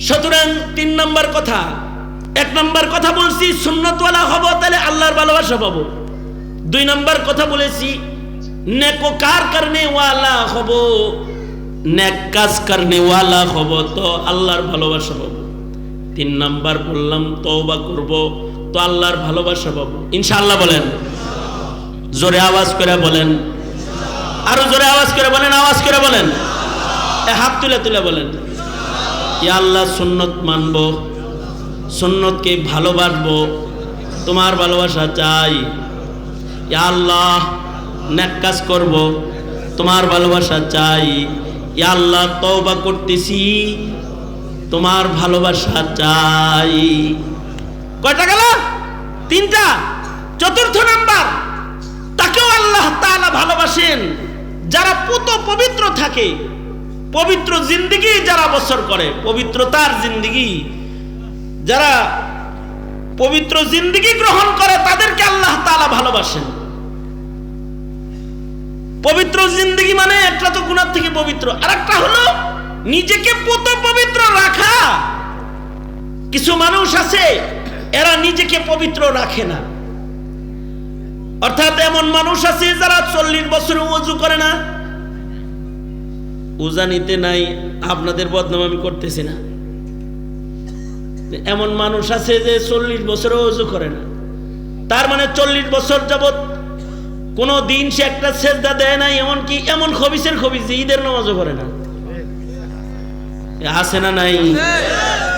সুতরাং তিন নম্বর কথা। এক নম্বর কথা বলছি, সুন্নতওয়ালা হব, তাহলে আল্লাহর ভালোবাসা পাবো। দুই নম্বর কথা বলেছি, নেকোকার করনে ওয়ালা হব, নেক কাজ কারণে ওয়ালা হব, তো আল্লাহর ভালোবাসা পাবো। তিন নাম্বার বললাম, তওবা করব, তো আল্লাহর ভালোবাসা পাবো। ইনশাআল্লাহ বলেন। জোরে আওয়াজ করে বলেন। আরও জোরে আওয়াজ করে বলেন, আওয়াজ করে বলেন। হাত তুলে তুলে বলেন। ইয়া আল্লাহ সুন্নত মানব, সুন্নতকে ভালোবাসবো, তোমার ভালোবাসা চাই। ইয়া আল্লাহ, নেক কাজ করব, তোমার ভালোবাসা চাই। ইয়া আল্লাহ, তওবা করতেছি, তোমার ভালোবাসা চাই। কয়টা গেল তিনটা। চতুর্থ নাম্বার, তাকেও আল্লাহ তাআলা ভালোবাসেন। যারা পুত পবিত্র থাকে পবিত্র জিন্দিগি যারা বছর করে, পবিত্রতার জিন্দিগি। যারা পবিত্র জিন্দিগি গ্রহণ করে, তাদেরকে আল্লাহ তাআলা ভালোবাসেন। পবিত্র জিন্দিগি মানে একটা তো গুণার থেকে পবিত্র। আর একটা হলো নিজেকে পুত পবিত্র রাখা। কিছু মানুষ আছে, এরা নিজেকে পবিত্র রাখে না। অর্থাৎ এমন মানুষ আছে যারা চল্লিশ বছরে উজু করে না। উজানিতে নাই, আপনাদের বদনাম আমি করতেছি না। এমন মানুষ আছে যে চল্লিশ বছরে উজু করে না। তার মানে চল্লিশ বছর যাবত কোনো দিন সে একটা সেজদা দেয় না এমনকি এমন খবিসের খবিস যে ঈদের নামাজও করে না। আছে না নাই?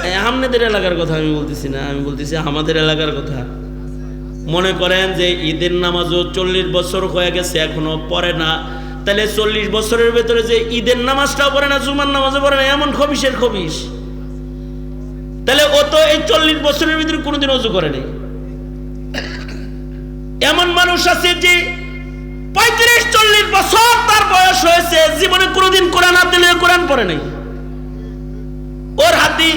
এ, আপনাদের এলাকার কথা আমি বলতেছি না, আমি বলতেছি আমাদের এলাকার কথা। মনে করেন যে ঈদের নামাজও চল্লিশ বছর হয়ে গেছে, এখনও পড়ে না। তাহলে চল্লিশ বছরের ভেতরে যে ঈদের নামাজটাও পড়ে না, জুমার নামাজও পড়ে না, এমন খবিসের খবিস তাহলে ও তো এই চল্লিশ বছরের ভিতরে কোনোদিন অজু করে নেই। এমন মানুষ আছে যে পঁয়ত্রিশ, চল্লিশ বছর তার বয়স হয়েছে, জীবনে কোনোদিন কোরআন হাত দিলে কোরআন পড়ে নাই। ওর হাতি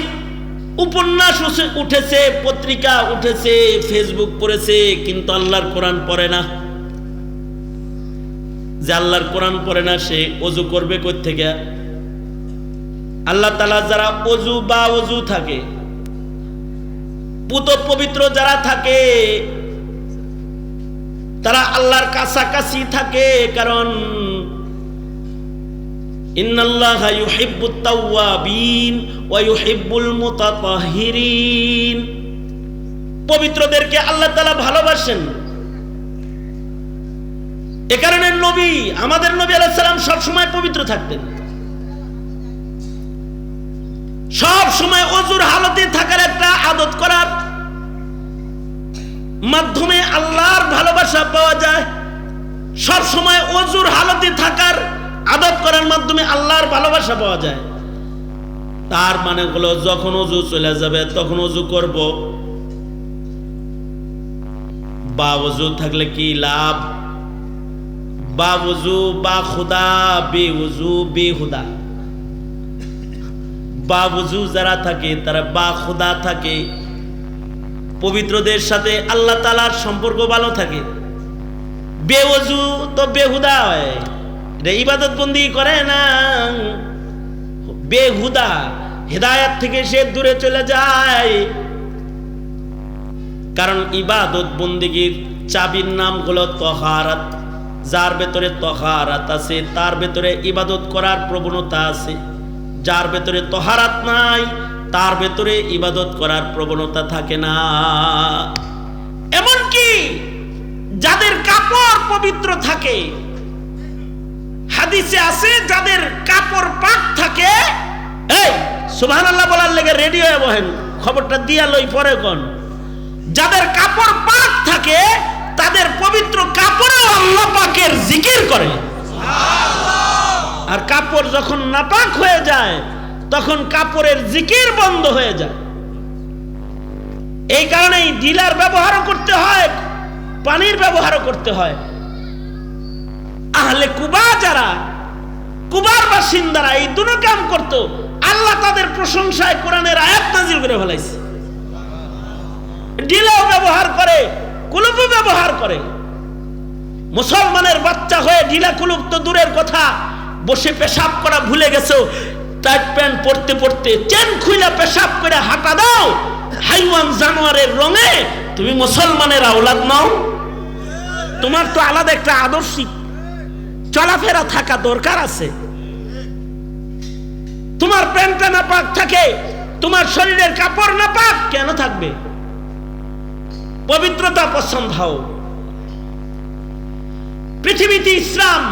উপন্যাস উঠেছে, পত্রিকা উঠেছে ফেসবুক পড়েছে, কিন্তু আল্লাহর কোরআন পড়ে না। যে আল্লাহর কোরআন পড়ে না, সে অজু করবে কই থেকে আল্লাহ তালা যারা অজু বা অজু থাকে, পুত পবিত্র যারা থাকে, তারা আল্লাহর কাছাকাছি থাকে, কারণ ইন্নাল্লাহা ওয়া পবিত্রদেরকে আল্লাহ তাআলা ভালোবাসেন। এ কারণে নবী, আমাদের নবী আলাইহিস সালাম সব সময় পবিত্র থাকতেন। সব সময় অজুর হালতে থাকার একটা আদত করার মাধ্যমে আল্লাহর ভালোবাসা পাওয়া যায়। সব সময় অজুর হালতে থাকার আদত করার মাধ্যমে আল্লাহর ভালোবাসা পাওয়া যায়। তার মানে হলো, যখন অজু চলে যাবে, তখন অজু করব। বা অজু থাকলে কি লাভ? বা বা খুদা, বে উজু বে হুদা বা যারা থাকে, তারা বা খুদা থাকে। পবিত্রদের সাথে আল্লাহ তালার সম্পর্ক ভালো থাকে। বেওজু তো বেহুদা হয়। এটা ইবাদত বন্দি করে না। বেহুদা হেদায়াত থেকে সে দূরে চলে যায়। কারণ ইবাদত বন্দিগির চাবির নাম হলো তহারাত। যার ভেতরে তহারাত আছে, তার ভেতরে ইবাদত করার প্রবণতা আছে। যার ভেতরে তহারাত নাই, তার ভেতরে ইবাদত করার প্রবণতা থাকে না। এমনকি যাদের কাপড় পবিত্র থাকে, হাদিসে আছে, যাদের কাপড় পাক থাকে, এই, সুবহানাল্লাহ বলার লেগে রেডি হয়ে বহেন খবরটা দিয়া লই পরে কোন? যাদের কাপড় পাক থাকে তাদের পবিত্র কাপড়ে আল্লাহ পাকের জিকির করে। আর কাপড় যখন নাপাক হয়ে যায়, তখন কাপড়ের জিকির বন্ধ হয়ে যায়। এই কারণেই ডিলার ব্যবহারও করতে হয়, পানির ব্যবহারও করতে হয়। আহলে কুবা যারা, কুবার বাসিন্দারা এই দুটো কাম করত, আল্লাহ তাদের প্রশংসায় কোরআনের আয়াত নাজিল করে ফেলাইছে। ডিলাও ব্যবহার করে কুলুপও ব্যবহার করে। মুসলমানের বাচ্চা হয়ে ঢিলা কুলুপ তো দূরের কথা, বসে পেশাব করা ভুলে গেছো, টাইট প্যান্ট পরতে পরতে, চেন খুইলা পেশাব করে হাঁটা দাও, হাইওয়ান জানোয়ারের রঙে, তুমি মুসলমানের আওলাদ নাও। তোমার তো আলাদা একটা আদর্শিক চলাফেরা থাকা দরকার আছে। তোমার প্যান্টটা না পাক থাকে, তোমার শরীরের কাপড় না পাক কেন থাকবে? পবিত্রতা পছন্দ হও। পৃথিবীতে ইসলাম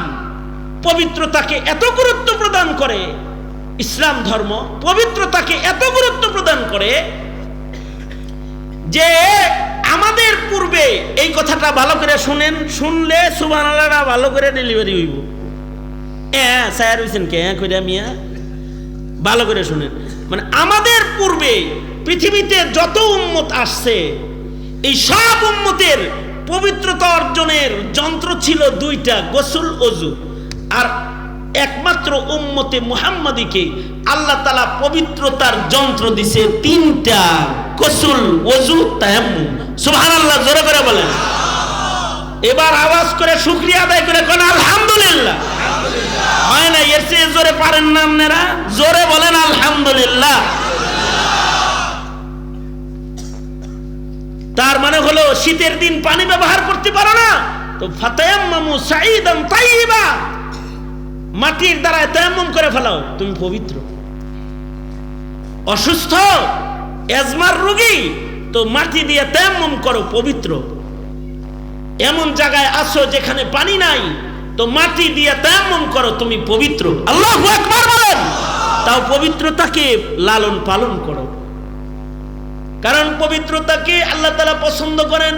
পবিত্রতাকে এত গুরুত্ব প্রদান করে, ইসলাম ধর্ম পবিত্রতাকে এত গুরুত্ব প্রদান করে যে আমাদের পূর্বে এই কথাটা ভালো করে শুনেন, শুনলে সুবান ভালো করে ডেলিভারি হইব। হ্যাঁ স্যার হইছেন কে? হ্যাঁ কইরা মিয়া। ভালো করে শুনেন। মানে আমাদের পূর্বে পৃথিবীতে যত উম্মত আসছে এই সব উম্মতের পবিত্রতা অর্জনের যন্ত্র ছিল দুইটা, গোসল অজু আর একমাত্র উম্মতে মুহাম্মাদিকে আল্লাহ তালা পবিত্রতার যন্ত্র দিছে তিনটা, গোসল অজু তায়াম্মুম। সুবহানাল্লাহ, জোরে করে বলেন। এবার আওয়াজ করে শুক্রিয়া আদায় করে কোন আলহামদুলিল্লাহ। হয় না, এর চেয়ে জোরে পারেন না আপনারা? জোরে বলেন আলহামদুলিল্লাহ। তার মানে হলো, শীতের দিন পানি ব্যবহার করতে পারো না। তো ফাতায়াম্মামু সাঈদান তাইয়িবা। মাটির দ্বারা তায়াম্মুম করে ফেলাও, তুমি পবিত্র। অসুস্থ, এজমার রোগী, তো মাটি দিয়ে তায়াম্মুম করো, পবিত্র। এমন জায়গায় আসো যেখানে পানি নাই, তো মাটি দিয়ে তায়াম্মুম করো, তুমি পবিত্র। আল্লাহু তাও পবিত্রতাকে লালন পালন করো। কারণ পবিত্রতাকে আল্লাহ তালা পছন্দ করেন।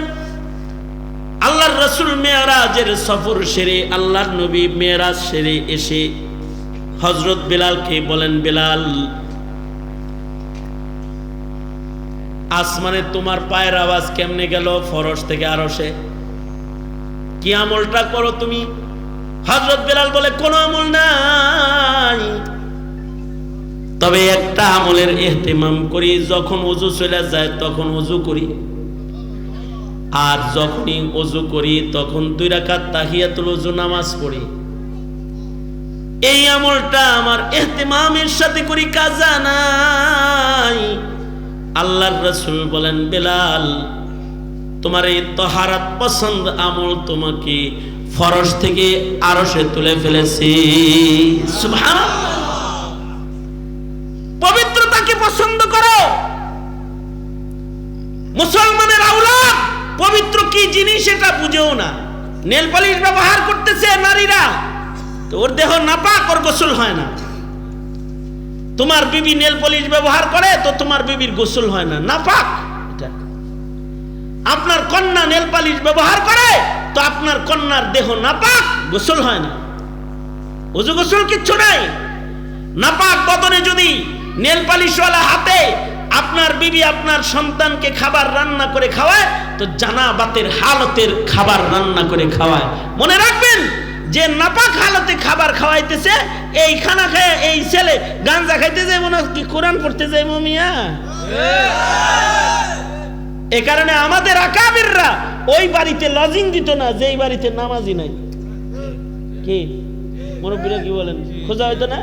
আল্লাহর রসুল মেয়ারাজের সফর সেরে, আল্লাহর নবী মেয়ারাজ সেরে এসে হজরত বেলালকে বলেন, বেলাল, আসমানে তোমার পায়ের আওয়াজ কেমনে গেল? ফরস থেকে আরসে কি আমলটা করো তুমি? হজরত বেলাল বলে, কোন আমল নাই। তবে একটা আমলের এহতেমাম করি, যখন অজু চলে যায় তখন অজু করি। আর যখনই অজু করি, তখন দুই রাকাত তাহিয়াতুল অজু নামাজ পড়ি। এই আমলটা আমার এহতেমামের সাথে করি, কাজা নাই। আল্লাহর রসুল বলেন, বেলাল, তোমার এই তহারাত পছন্দ আমল তোমাকে ফরস থেকে আরশে তুলে ফেলেছি। সুবহানাল্লাহ। পবিত্র কি জিনিস এটা বুঝেও না। নেল পালিশ ব্যবহার করতেছে নারীরা। তো ওর দেহ নাপাক, ওর গোসল হয় না। তোমার বিবি নেল পলিশ ব্যবহার করে, তো তোমার বিবির গোসল হয় না। নাপাক। আপনার কন্যা নেল পালিশ ব্যবহার করে, তো আপনার কন্যার দেহ নাপাক, গোসল হয় না। ওজু গোসল কিচ্ছু নাই। নাপাক বদনে যদি নেল পালিশওয়ালা হাতে আপনার বিবি আপনার সন্তানকে খাবার রান্না করে খাওয়ায়, তো জানাবাতের হালতের খাবার রান্না করে খাওয়ায়। মনে রাখবেন, যে নাপাক হালতে খাবার খাওয়াইতেছে, এই খানা খায় এই ছেলে গাঞ্জা খাইতে মনে হয় কি কোরআন পড়তে যায় মমিয়া এ কারণে আমাদের আকাবিররা ওই বাড়িতে লজিং দিত না, যেই বাড়িতে নামাজি নাই। কি? মুরব্বীরা কি বলেন? খোঁজা হইতো না?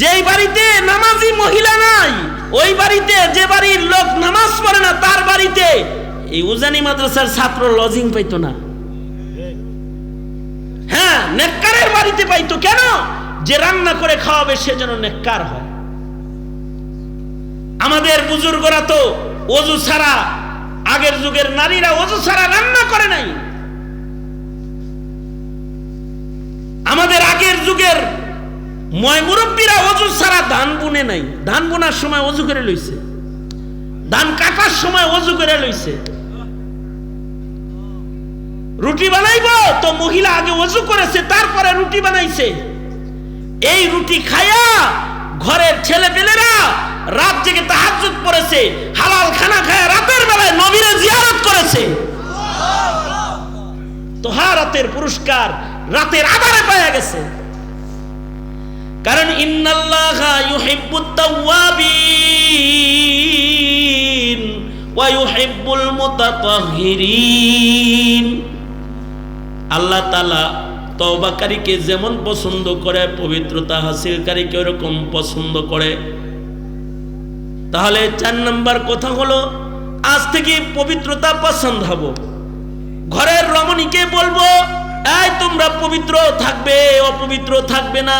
যেই বাড়িতে নামাজি মহিলা নাই, ওই বাড়িতে যে বাড়ির লোক নামাজ পড়ে না, তার বাড়িতে এই উজানি মাদ্রাসার ছাত্র লজিং পাইতো না। হ্যাঁ নেককারের বাড়িতে পাইতো কেন? যে রান্না করে খাওয়াবে, সে যেন নেককার হয়। আমাদের বুজুর্গরা তো অজু ছাড়া, আগের যুগের নারীরা অজু ছাড়া রান্না করে নাই। আমাদের আগের যুগের ময় মুরব্বীরা অজু ছাড়া ধান বুনে নাই। ধান বোনার সময় অজু করে লইছে। ধান কাটার সময় অজু করে লইছে। রুটি বানাইব, তো মহিলা আগে অজু করেছে, তারপরে রুটি বানাইছে। এই রুটি খায়া ঘরের ছেলে পেলেরা রাত জেগে তাহাজ্জুদ পড়েছে। হালাল খানা খায় রাতের বেলায় নবীরে জিয়ারত করেছে। তোহারাতের পুরস্কার রাতের আধারে পাওয়া গেছে। কারণ ওয়া আল্লাহ তাআলা তওবাকারীকে যেমন পছন্দ করে, পবিত্রতা হাসিলকারীকে ওরকম পছন্দ করে। তাহলে চার নম্বর কথা হলো, আজ থেকে পবিত্রতা পছন্দ হব। ঘরের রমণীকে বলব, এই তোমরা পবিত্র থাকবে, অপবিত্র থাকবে না।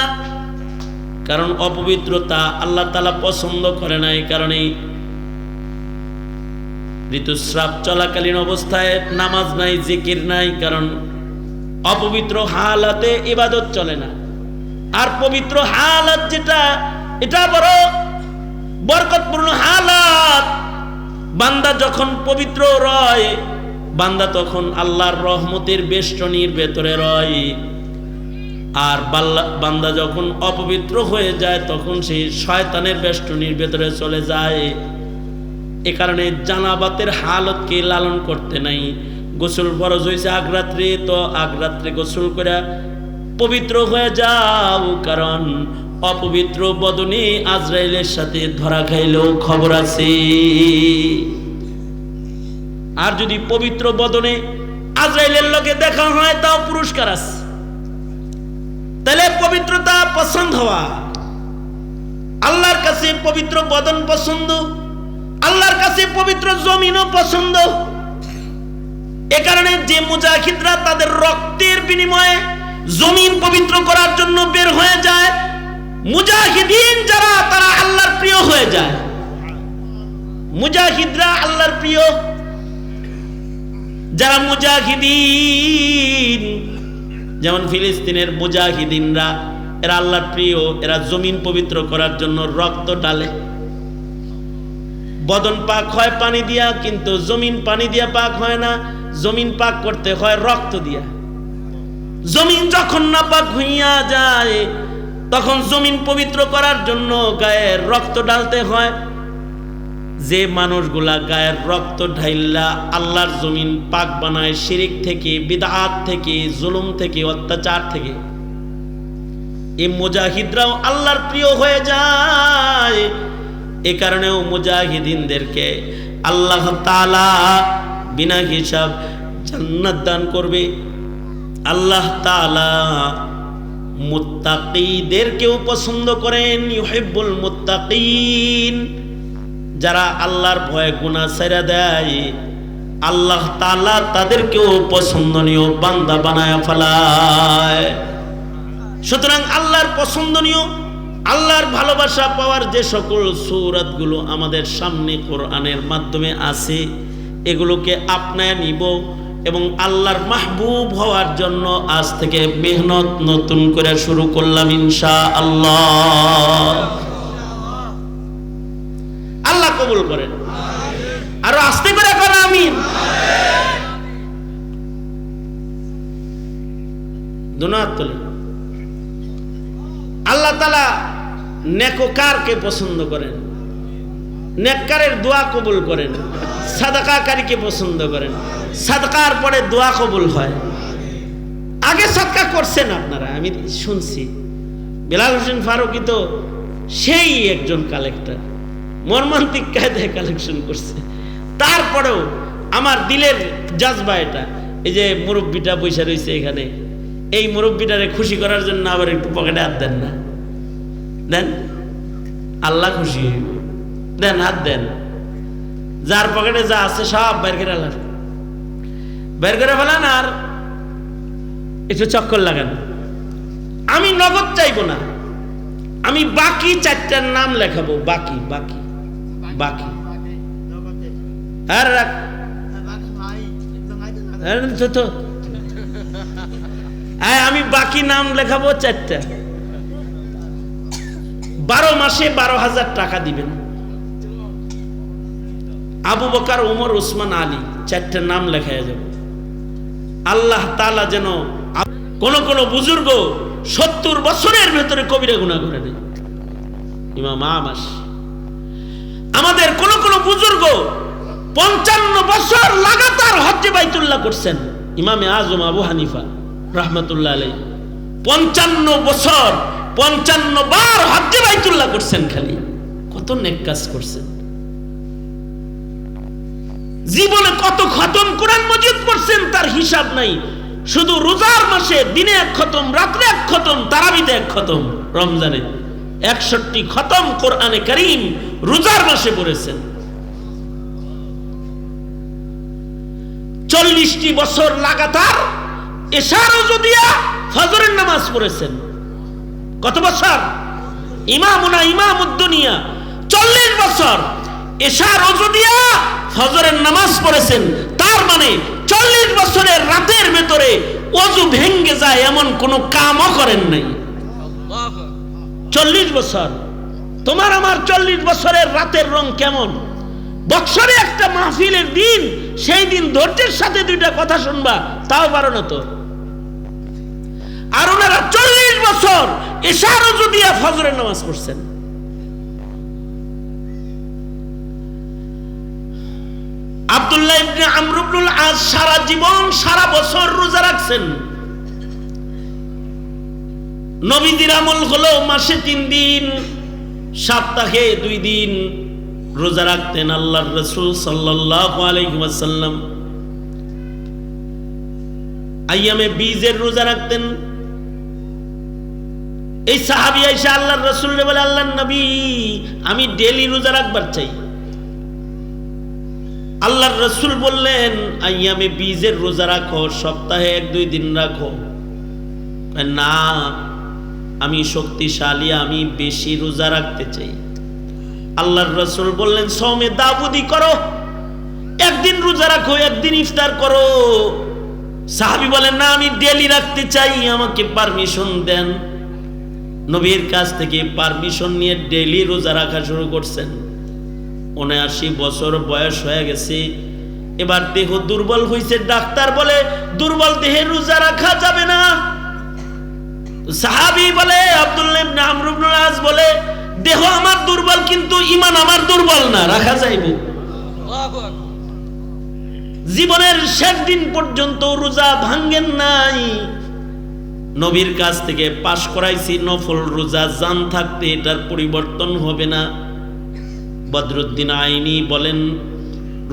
কারণ অপবিত্রতা আল্লাহ তালা পছন্দ করে না এই কারণেই ঋতুস্রাব চলাকালীন অবস্থায় নামাজ নাই, জিকির নাই, কারণ অপবিত্র হালাতে ইবাদত চলে না। আর পবিত্র হালাত যেটা, এটা বড় বরকতপূর্ণ হালাত। বান্দা যখন পবিত্র রয়, বান্দা তখন আল্লাহর রহমতের বেষ্টনীর ভেতরে রয়। আর বান্দা যখন অপবিত্র হয়ে যায়, তখন সেই শয়তানের বেষ্টনীর ভেতরে চলে যায়। এ কারণে জানাবাতের হালতকে লালন করতে নাই। গোসল ফরজ হয়েছে আগরাত্রে তো আগরাত্রে গোসল করে পবিত্র হয়ে যাও, কারণ অপবিত্র বদনে আজরাইলের সাথে ধরা খাইলেও খবর আছে। আর যদি পবিত্র বদনে আজরাইলের লোকে দেখা হয়, তাও পুরস্কার আছে। তাহলে পবিত্রতা পছন্দ হওয়া। আল্লাহর কাছে পবিত্র বদন পছন্দ। আল্লাহর কাছে পবিত্র জমিনও পছন্দ। এ কারণে যে মুজাহিদরা তাদের রক্তের বিনিময়ে জমিন পবিত্র করার জন্য বের হয়ে যায়, মুজাহিদিন যারা, তারা আল্লাহর প্রিয় হয়ে যায়। মুজাহিদরা আল্লাহর প্রিয়। যারা মুজাহিদিন যেমন ফিলিস্তিনের মুজাহিদিনরা, এরা আল্লাহর প্রিয়, এরা জমিন পবিত্র করার জন্য রক্ত ডালে বদন পাক হয় পানি দিয়া, কিন্তু জমিন পানি দিয়া পাক হয় না। জমিন পাক করতে হয় রক্ত দিয়া। জমিন যখন না পাক হইয়া যায়, তখন জমিন পবিত্র করার জন্য গায়ের রক্ত ডালতে হয়। যে মানুষগুলা গায়ের রক্ত ঢাইল্লা আল্লাহর জমিন পাক বানায় শিরিক থেকে, বিদাত থেকে, জুলুম থেকে, অত্যাচার থেকে। এই মুজাহিদরাও আল্লাহর প্রিয় হয়ে যায়। এ কারণেও মুজাহিদিনদেরকে আল্লাহ তালা বিনা হিসাব জান্নাত দান করবে। আল্লাহ তালা মুত্তাকিদেরকেও পছন্দ করেন, ইউহিব্বুল মুত্তাকিন। যারা আল্লাহর ভয়ে গুণা ছেড়ে দেয়, আল্লাহ তাআলা তাদেরকেও পছন্দনীয় বান্দা বানায় ফেলায়। সুতরাং আল্লাহর পছন্দনীয়, আল্লাহর ভালোবাসা পাওয়ার যে সকল সৌরাতগুলো আমাদের সামনে কোরআনের মাধ্যমে আছে, এগুলোকে আপনায় নিব এবং আল্লাহর মাহবুব হওয়ার জন্য আজ থেকে মেহনত নতুন করে শুরু করলাম ইনশা আল্লাহ কবুল করেন। আরও আস্তে করে করেন আমিন। আল্লাহ তালা পছন্দ করেন। নেককারের দোয়া কবুল করেন। সাদাকাকারীকে পছন্দ করেন। সাদকার পরে দোয়া কবুল হয়। আগে সৎকা করছেন আপনারা, আমি শুনছি। বেলাল হোসেন ফারুকি তো সেই একজন কালেক্টর মর্মান্তিক কায়দায় কালেকশন করছে। তারপরেও আমার দিলের জাজবা এটা। এই যে মুরব্বীটা বৈশা রয়েছে এখানে, এই মুরব্বীটারে খুশি করার জন্য আবার একটু পকেটে হাত দেন না। দেন? আল্লাহ খুশি দেন, হাত দেন। যার পকেটে যা আছে সব বের করে ফেলান। বের করে ফেলান আর একটু চক্কর লাগান। আমি নগদ চাইব না। আমি বাকি চারটার নাম লেখাবো। বাকি বাকি। বাকি। তো তো। হ্যাঁ আমি বাকি নাম লেখাবো চারটা। বারো মাসে বারো হাজার টাকা দিবেন। আবু বকার, উমর ওসমান আলী, চারটে নাম লেখা যাবে। আল্লাহ তালা যেন কোন কোন বুজুর্গ সত্তর বছরের ভেতরে কবিরা গুণা করে নেই ইমাম আমাস আমাদের কোন কোন বুজুর্গ পঞ্চান্ন বছর লাগাতার হজ্জে বাইতুল্লাহ করছেন। ইমামে আজম আবু হানিফা, রহমতুল্লাহ আলাই পঞ্চান্ন বছর, পঞ্চান্ন বার হজ্জে বাইতুল্লাহ করছেন খালি। কত নেক কাজ করছেন। জীবনে কত খতম কোরআন মজিদ করছেন তার হিসাব নাই। শুধু রোজার মাসে দিনে এক খতম, রাত্রে এক খতম, তারাবিতে এক খতম, রমজানে। একষট্টি খতম কোরআনে করিম রোজার মাসে পড়েছেন। চল্লিশটি বছর লাগাতার এশার দিয়া ফজরের নামাজ পড়েছেন। কত বছর? ইমামুনা ইমাম উদ্দুনিয়া চল্লিশ বছর এশার দিয়া ফজরের নামাজ পড়েছেন, তার মানে চল্লিশ বছরের রাতের ভেতরে অজু ভেঙ্গে যায় এমন কোনো কামও করেন নাই। চল্লিশ বছর। তোমার আমার চল্লিশ বছরের রাতের রং কেমন? বৎসরে একটা মাহফিলের দিন, সেই দিন ধৈর্যের সাথে দুইটা কথা শুনবা, তাও পারো না তো। আর ওনারা চল্লিশ বছর এশারও যদি ফজরের নামাজ পড়ছেন। আব্দুল্লাহ ইবনে আমর আজ সারা জীবন, সারা বছর রোজা রাখছেন। নবীদের আমল হলো মাসে তিন দিন, সপ্তাহে দুই দিন। রোজা রাখতেন আল্লাহর রসুল আলাইহি আইয়ামে বীজের রোজা রাখতেন। এই সাহাবি আইসা আল্লাহর রসুল বলে, আল্লাহর নবী, আমি ডেলি রোজা রাখবার চাই। আল্লাহর রসুল বললেন, আইয়ামে বীজের রোজা রাখো, সপ্তাহে এক দুই দিন রাখো। না আমি শক্তিশালী, আমি বেশি রোজা রাখতে চাই। আল্লাহর রসুল বললেন সৌমে দাবুদি করো, একদিন রোজা রাখো, একদিন ইফতার করো। সাহাবি বলেন, না, আমি ডেলি রাখতে চাই, আমাকে পারমিশন দেন। নবীর কাছ থেকে পারমিশন নিয়ে ডেলি রোজা রাখা শুরু করছেন। উনআশি বছর বয়স হয়ে গেছে, এবার দেহ দুর্বল হয়েছে ডাক্তার বলে, দুর্বল দেহে রোজা রাখা যাবে না। সাহাবি বলে আব্দুল্লাহ আজ বলে, দেহ আমার দুর্বল, কিন্তু ইমান আমার দুর্বল না, রাখা যাইবে। জীবনের শেষ দিন পর্যন্ত রোজা ভাঙ্গেন নাই। নবীর কাছ থেকে পাশ করাইছি, নফল রোজা, জান থাকতে এটার পরিবর্তন হবে না। বদরুদ্দিন আইনি বলেন,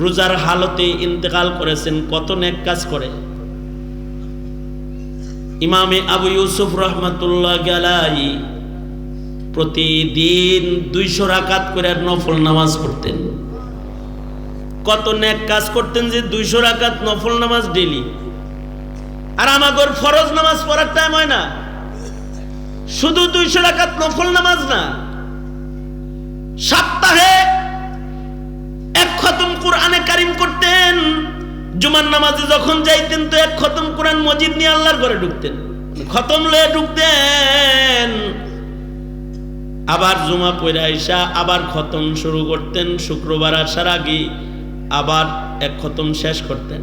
রোজার হালতে ইন্তেকাল করেছেন, কত নেক কাজ করে। ইমামে আবু ইউসুফ রহমতুল্লাহ গেলাই প্রতিদিন দুইশো রাকাত করে নফল নামাজ পড়তেন। কত নেক কাজ করতেন যে দুইশো রাকাত নফল নামাজ ডেলি আর আমাগর ফরজ নামাজ পড়ার টাইম হয় না। শুধু দুইশো রাকাত নফল নামাজ না, সপ্তাহে এক খতম কোরআনে কারিম করতেন জুমার নামাজে যখন যাইতেন তো এক খতম কোরআন মজিদ নিয়ে আল্লাহর ঘরে ঢুকতেন। খতম লয়ে ঢুকতেন। আবার জুমা পয়রা আইসা আবার খতম শুরু করতেন, শুক্রবার আসার আগে আবার এক খতম শেষ করতেন।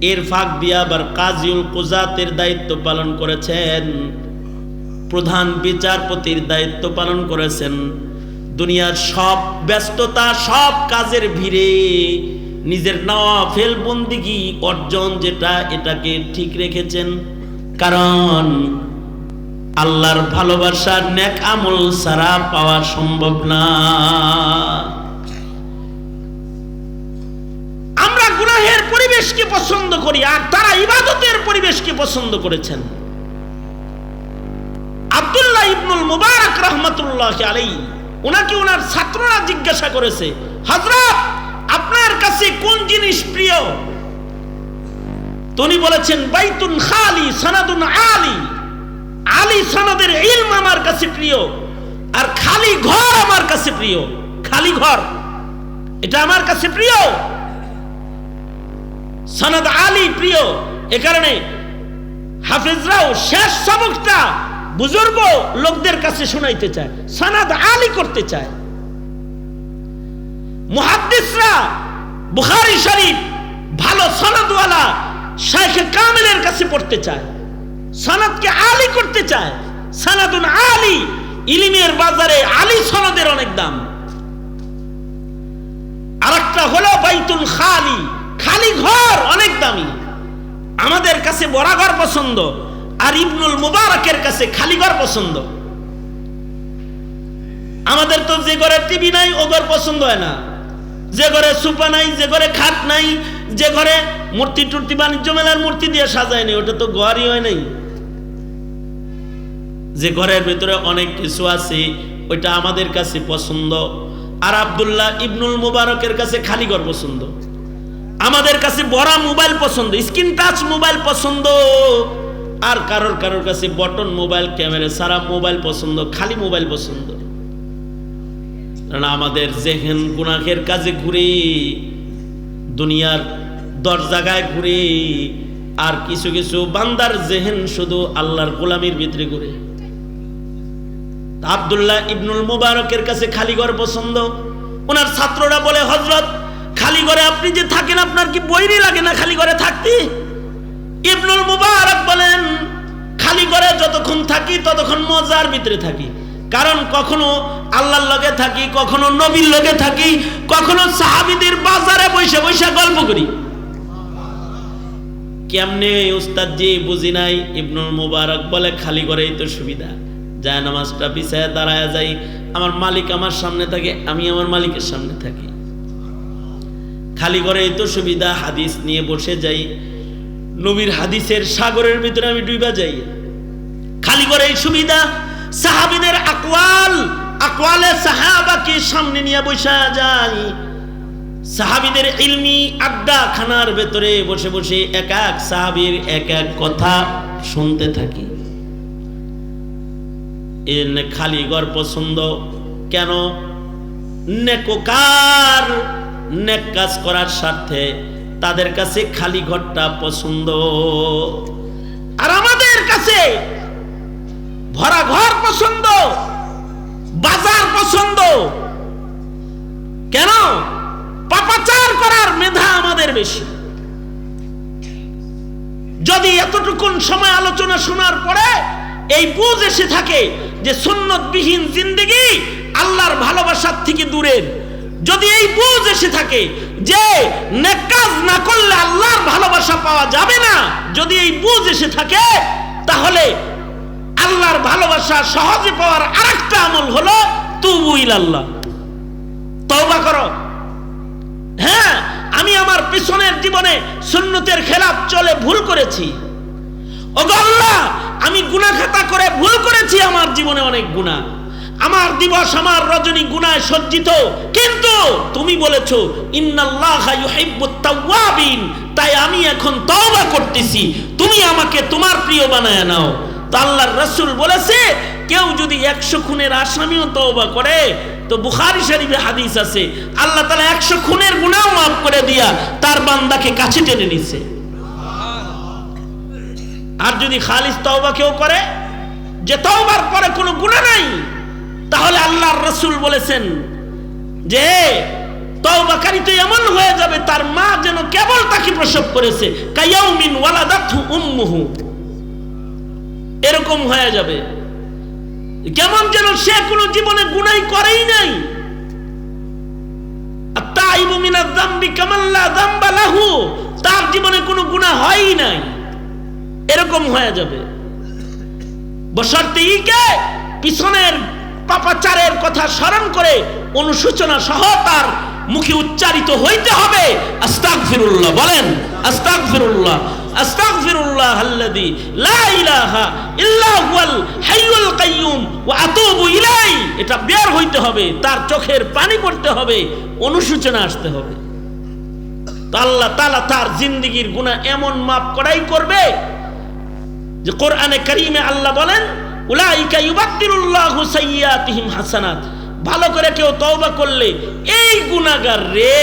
এর ফাঁক দিয়ে আবার কাজিউল কুজাতের দায়িত্ব পালন করেছেন। প্রধান বিচারপতির দায়িত্ব পালন করেছেন। দুনিয়ার সব ব্যস্ততা, সব কাজের ভিড়ে নিজের নওয়াফেল বন্দিগি অর্জন যেটা, এটাকে ঠিক রেখেছেন। কারণ আল্লাহর ভালোবাসার নেক আমল সারা পাওয়া সম্ভব না। আমরা গুনাহের পরিবেশকে পছন্দ করি, আর তারা ইবাদতের পরিবেশকে পছন্দ করেছেন। আব্দুল্লাহ ইবনুল মুবারক রহমতুল্লাহ আলাই ওনাকে ওনার ছাত্ররা জিজ্ঞাসা করেছে, হজরত আপনার কাছে কোন জিনিস প্রিয়? তিনি বলেছেন, বাইতুন খালি, সনাদুন আলী। আলী সনদের ইলম আমার কাছে প্রিয়, আর খালি ঘর আমার কাছে প্রিয়। খালি ঘর, এটা আমার কাছে প্রিয়। সনদ আলী প্রিয়, এ কারণে হাফেজরাও শেষ সবকটা বুজুর্গ লোকদের কাছে শোনাইতে চায়, সনদ আলী করতে চায়। মুহাদ্দিসরা বুখারী শরীফ ভালো সনদওয়ালা শেখ কামিলের কাছে পড়তে চায়, সনদকে আলী করতে চায়। সনাদুন আলী, ইলিমের বাজারে আলী সনদের অনেক দাম। আরেকটা হলো বাইতুল খালি খালি ঘর অনেক দামি। আমাদের কাছে বড় ঘর পছন্দ, আর ইবনুল মুবারকের কাছে খালি ঘর পছন্দ। আমাদের তো যে ঘরের টিভি নাই, ও ঘর পছন্দ হয় না। যে ঘরে সুপা নাই, যে ঘরে খাট নাই, যে ঘরে মূর্তি টুর্তি, বাণিজ্য মেলার মূর্তি দিয়ে সাজায় নাই ওটা তো ঘরই হয় নাই। যে ঘরের ভিতরে অনেক কিছু আছে, ওইটা আমাদের কাছে পছন্দ। আর আবদুল্লাহ ইবনুল মুবারকের কাছে খালি ঘর পছন্দ। আমাদের কাছে বড় মোবাইল পছন্দ, স্ক্রিন টাচ মোবাইল পছন্দ। আর কারোর কারোর কাছে বটন মোবাইল, ক্যামেরা সারা মোবাইল পছন্দ, খালি মোবাইল পছন্দ। আমাদের জেহেন গুনাহের কাজে ঘুরে, দুনিয়ার দশ জায়গায় ঘুরে, আর কিছু কিছু বান্দার জেহেন শুধু আল্লাহর গোলামির ভিতরে ঘুরে। আব্দুল্লাহ ইবনুল মুবারকের কাছে খালি ঘর পছন্দ। ওনার ছাত্ররা বলে হজরত খালি ঘরে আপনি যে থাকেন, আপনার কি বইরি লাগে না খালি ঘরে থাকতে? ইবনুল মুবারক বলেন খালি ঘরে যতক্ষণ থাকি, ততক্ষণ মজার ভিতরে থাকি। কারণ কখনো আল্লাহর লগে থাকি, কখনো নবীর লগে থাকি, কখনো সাহাবিদের বাজারে বসে বসে গল্প করি। কেমনে উস্তাদ জি বুঝি নাই, ইবনুল মুবারক বলে, খালি ঘরেই তো সুবিধা। যায় নামাজটা পিছায় দাঁড়ায় যাই, আমার মালিক আমার সামনে থাকে, আমি আমার মালিকের সামনে থাকি। খালি ঘরে তো সুবিধা, হাদিস নিয়ে বসে যাই। নবীর হাদিসের সাগরের ভিতরে আমি ডুইবা যাই। খালি করে এই সুবিধা সাহাবিদের আকওয়াল আকওয়ালে সাহাবাকে সামনে নিয়ে বসা যায়। সাহাবিদের ইলমি আড্ডা খানার ভেতরে বসে বসে এক এক সাহাবির এক এক কথা শুনতে থাকি। খালি ঘর পছন্দ কেন? নেকোকার, নেক কাজ করার স্বার্থে তাদের কাছে খালি ঘরটা পছন্দ। আর আমাদের কাছে ভরা ঘর পছন্দ, বাজার পছন্দ। কেন? পাপাচার করার মেধা আমাদের বেশি। যদি এতটুকুন সময় আলোচনা শোনার পরে এই বুঝ এসে থাকে যে সুন্নতবিহীন জিন্দেগি আল্লাহর ভালোবাসার থেকে দূরের, যদি এই বুঝ এসে থাকে যে নেকাজ না করলে আল্লাহর ভালোবাসা পাওয়া যাবে না, যদি এই বুঝ এসে থাকে, তাহলে আল্লাহর ভালোবাসা সহজে পাওয়ার আরেকটা আমল হলো তুবুইল আল্লাহ তওবা করো। হ্যাঁ আমি আমার পিছনের জীবনে সুন্নতের খেলাফ চলে ভুল করেছি। ওগো আল্লাহ, আমি গুনাহ খাতা করে ভুল করেছি, আমার জীবনে অনেক গুনাহ। আমার দিবস আমার রজনী গুনায় সজ্জিত। কিন্তু তুমি বলেছ তাই আমি এখন তওবা করতেছি। তুমি আমাকে তোমার প্রিয় বানায় নাও। আল্লাহর রাসূল বলেছে, কেউ যদি একশো খুনের আসামিও তওবা করে, তো বুখারী শরীফে হাদিস আছে, আল্লাহ তাআলা একশো খুনের গুনাহ মাফ করে দিয়া তার বান্দাকে কাছে টেনে নিছে। আর যদি খালিস তওবা কেউ করে, যে তওবার পরে কোনো গুনাহ নাই, তাহলে আল্লাহর রসুল বলেছেন যে তওবাকারী তো এমন হয়ে যাবে, তার মা যেন কেবল তাকে প্রসব করেছে, কায়াউমিন ওয়ালাদাতহু উম্মুহু। এরকম হয়ে যাবে। কেমন যেন সে কোনো জীবনে গুনাই করেই নাই। তার জীবনে কোনো গুনাহ হয়ই নাই। এরকম হয়ে যাবে। ইকে পিছনের পাপাচারের কথা স্মরণ করে অনুসূচনা সহ তার মুখে উচ্চারিত হইতে হবে। আস্তাগফিরুল্লাহ, বলেন, আস্তাগফিরুল্লাহ আস্তাগফিরুল্লাহ আল্লাযী লা ইলাহা ইল্লা হুয়াল হাইয়ুল কাইয়ুম, ওয়া আতুবু ইলাই এটা বের হইতে হবে, তার চোখের পানি পড়তে হবে অনুসূচনা আসতে হবে। তো আল্লাহ তাআলা তার জিন্দেগীর গুনাহ এমন মাফ করাই করবে, যে কোরআনে কারিমে আল্লাহ বলেন, উলাইকা ইউবাদদিলুল্লাহু সাইয়্যাতিহিম হাসানাত ভালো করে কেউ তওবা করলে এই গুনাগার রে,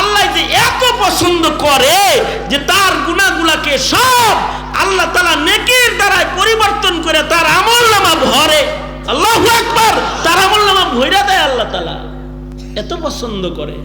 আল্লাহ যে এত পছন্দ করে যে তার গুনাগুলাকে সব আল্লাহ তালা নেকির দ্বারায় পরিবর্তন করে তার আমল নামা ভরে। আল্লাহ একবার তার আমলনামা ভৈরা দেয় আল্লাহ তালা এত পছন্দ করে।